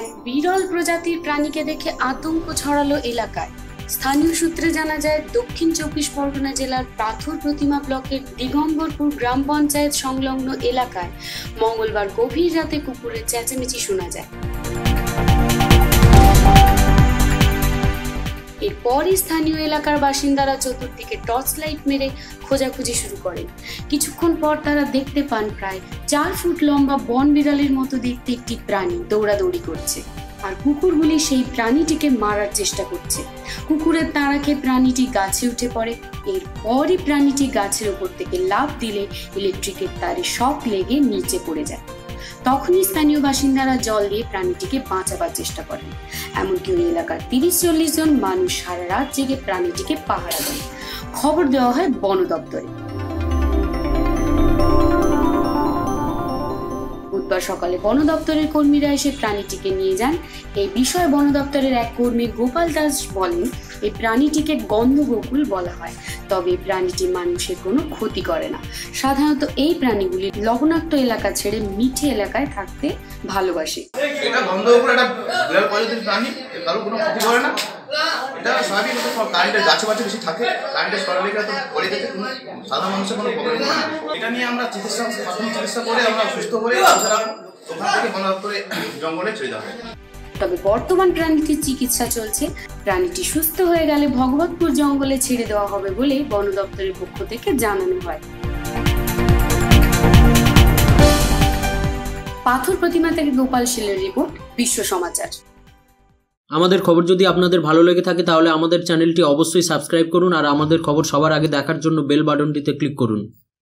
বিরল প্রজাতির প্রাণীকে দেখে আতঙ্ক ছড়ালো এলাকায়। স্থানীয় সূত্রে জানা যায়, দক্ষিণ চব্বিশ পরগনা জেলার পাথর প্রতিমা ব্লকের দিগম্বরপুর গ্রাম পঞ্চায়েত সংলগ্ন এলাকায় মঙ্গলবার গভীর রাতে কুকুরের চেঁচামেচি শোনা যায়। এরপরই স্থানীয় এলাকার বাসিন্দারা চতুর্দিকে টর্চ লাইট মেরে খোঁজাখুঁজি শুরু করেন। কিছুক্ষণ পর তারা দেখতে পান প্রায় চার ফুট লম্বা বন বিড়ালের মতো দেখতে একটি প্রাণী দৌড়াদৌড়ি করছে। আর কুকুরগুলি সেই প্রাণীটিকে মারার চেষ্টা করছে। কুকুরের তাড়াকে প্রাণীটি গাছে উঠে পড়ে। এরপরই প্রাণীটি গাছের ওপর থেকে লাফ দিলে ইলেকট্রিকের তারে শক লেগে নিচে পড়ে যায়। তখনই স্থানীয় বাসিন্দারা জল দিয়ে প্রাণীটিকে বাঁচাবার চেষ্টা করেন। এমনকি ওই এলাকার তিরিশ চল্লিশ জন মানুষ সারা রাত জেগে প্রাণীটিকে পাহারা দেন। খবর দেওয়া হয় বন দপ্তরে। সকালে বন দপ্তরের কর্মীরা এসে প্রাণীটিকে নিয়ে যান। এই বিষয়ে বন দপ্তরের এক কর্মী গোপাল দাস বলেন, এই প্রাণীটিকে গন্ধগোকুল বলা হয়। তবে এই প্রাণীটি মানুষের কোনো ক্ষতি করে না। সাধারণত এই প্রাণীগুলি লবণাক্ত এলাকা ছেড়ে মিঠে এলাকায় থাকতে ভালোবাসে। এটা গন্ধ উপরে একটা বিড়াল প্রজাতির প্রাণী কারও কোনো ক্ষতি করে না। এটা স্বাভাবিক কারেন্টের গাছে বাছে বেশি থাকে কারেন্টের তো কোনো সাধারণ মানুষের কোনো প্রবলেম হয় না এটা নিয়ে আমরা চিকিৎসা প্রাথমিক চিকিৎসা করে আমরা সুস্থ হয়ে তাছাড়া ওখান থেকে জঙ্গলে চলে হয়। তবে বর্তমান প্রাণীটির চিকিৎসা চলছে। প্রাণীটি সুস্থ হয়ে গেলে ভগবতপুর জঙ্গলে ছেড়ে দেওয়া হবে বলে বন দপ্তরের পক্ষ থেকে জানানো হয়। পাথর প্রতিমা থেকে গোপাল শীলের রিপোর্ট বিশ্ব সমাচার। আমাদের খবর যদি আপনাদের ভালো লেগে থাকে তাহলে আমাদের চ্যানেলটি অবশ্যই সাবস্ক্রাইব করুন আর আমাদের খবর সবার আগে দেখার জন্য বেল বাটনটিতে ক্লিক করুন।